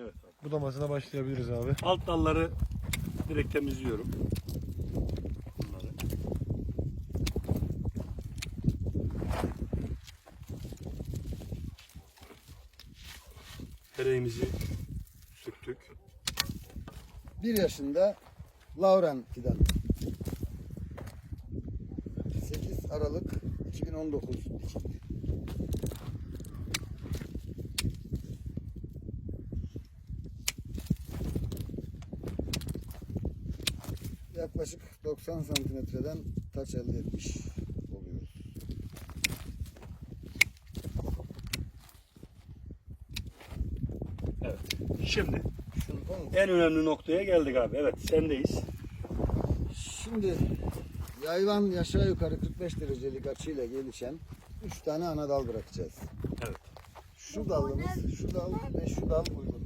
Evet abi. budamasına başlayabiliriz abi. Alt dalları direkt temizliyorum. Bunları. Tereğimizi söktük. Bir yaşında Lauren fidan. 8 Aralık 2019 dikildi. Yaklaşık 90 santimetreden taç elde etmiş oluyoruz. Evet. Şimdi en önemli noktaya geldik abi. Evet sendeyiz. Şimdi yayvan aşağı yukarı 45 derecelik açıyla gelişen 3 tane ana dal bırakacağız. Evet. Şu dalımız, şu dal ve şu dal uygun.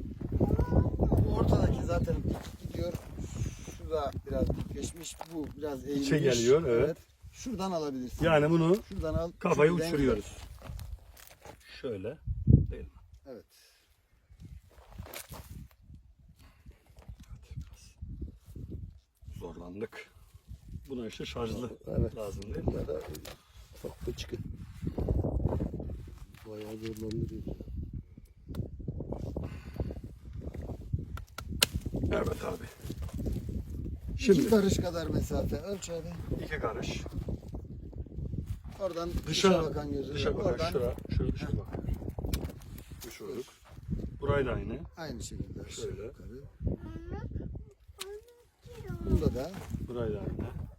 Da biraz dikleşmiş. Bu biraz eğilmiş. İçe geliyor, evet. Şuradan alabilirsin. Yani bunu Şuradan al. kafayı Çünkü denk uçuruyoruz. Şöyle. Değil mi? gel. Evet. Zorlandık. Buna işte şarjlı Evet. lazım değil mi? Da ufak çıkı. Bayağı zorlandırıyor. Evet abi. İki Şimdi karış kadar mesafe. Ölç abi. iki karış. Oradan Dışa, dışa bakan gözü. dışa bakan Oradan şura, şöyle dışa bak. Uçurduk. Burayı da aynı. aynı şekilde Şöyle. Bunda da Burayı da aynı.